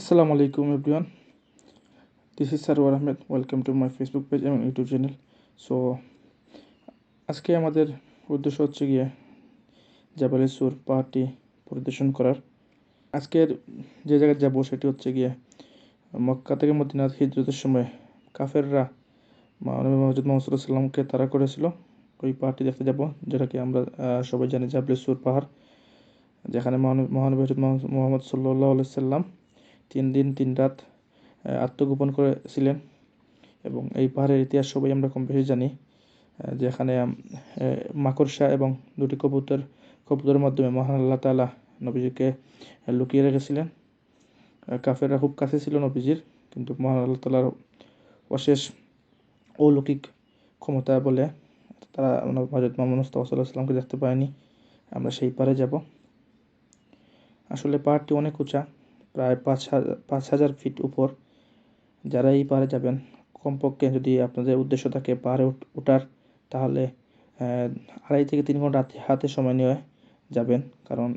আসসালামু আলাইকুম everyone. This is Sarwar Ahmed welcome to my Facebook page এবং YouTube channel so আজকে আমাদের উদ্দেশ্য হচ্ছে গিয়ে জাবালে সুর পাহাড়টি পরিদর্শন করার। আজকের যে জায়গায় যাব সেটি হচ্ছে গিয়ে মক্কা থেকে মদিনাথ হিজরতের সময় কাফেররা মসজিদ মোহাম্মদ সাল্লামকে তারা করেছিল। ওই পাহাড়টি দেখতে যাব যেটাকে আমরা সবাই জানি জাবলে পাহাড়, যেখানে মহান- মহানবী হজরত মোহাম্মদ সাল্লাহ সাল্লাম তিন দিন, তিন রাত আত্মগোপন করেছিলেন এবং এই পাহাড়ের ইতিহাস সবাই আমরা কম বেশি জানি যেখানে মাকড়সা এবং দুটি কবুতর, কবুতরের মাধ্যমে মহান আল্লাহ তালা নবীজিকে লুকিয়ে রেখেছিলেন। কাফেররা খুব কাছে ছিল নবীজির, কিন্তু মহান আল্লাহ তালার অশেষ অলৌকিক ক্ষমতা বলে তারা হজরত মোহাম্মদ মুস্তফা সাল্লাহ দেখতে পায়নি। আমরা সেই পারে যাব। আসলে পাহাড়টি অনেক উঁচা প্রায় পাঁচ হাজার পাঁচ হাজার ফিট উপর যারা এই পাহাড়ে যাবেন, কমপক্ষে যদি আপনাদের উদ্দেশ্য থাকে পাহাড়ে ওঠার তাহলে আড়াই থেকে তিন ঘণ্টা হাতে সময় নিয়ে যাবেন, কারণ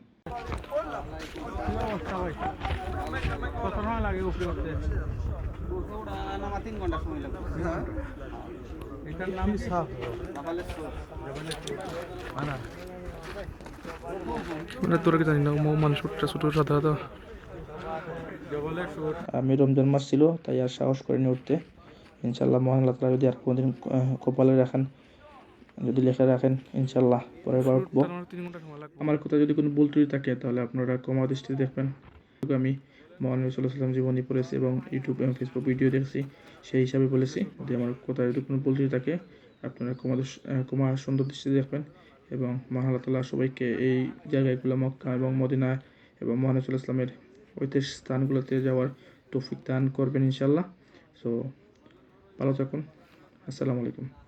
মানে তোরা কি জানি না মানুষ ছোট সুর আমি রমজান মাস ছিল, তাই আর সাহস করে করিনি উঠতে। ইনশাল্লাহ মহান আল্লাহ যদি আর কোনোদিন কপালে রাখেন, যদি লেখা রাখেন ইনশাল্লাহ পরের বার উঠবো। আমার কথা যদি কোনো ভুল ত্রুটি থাকে, তাহলে আপনারা কমা দৃষ্টিতে দেখবেন। আমি সাল্লাহ সাল্লাম জীবনী পড়েছি এবং ইউটিউব এবং ফেসবুক ভিডিও দেখছি, সেই হিসাবে বলেছি। যদি আমার কথা যদি কোনো ভুল ত্রুটি থাকে, আপনারা কমা কমা সুন্দর দৃষ্টিতে দেখবেন এবং মহান আল্লাহ তালা সবাইকে এই জায়গাগুলো মক্কা এবং মদিনা এবং মহানবী ইসলামের ঐতিহাসিক স্থানগুলোতে যাওয়ার তৌফিক দান করবেন ইনশাল্লাহ সো ভালো থাকুন। আসসালামু আলাইকুম।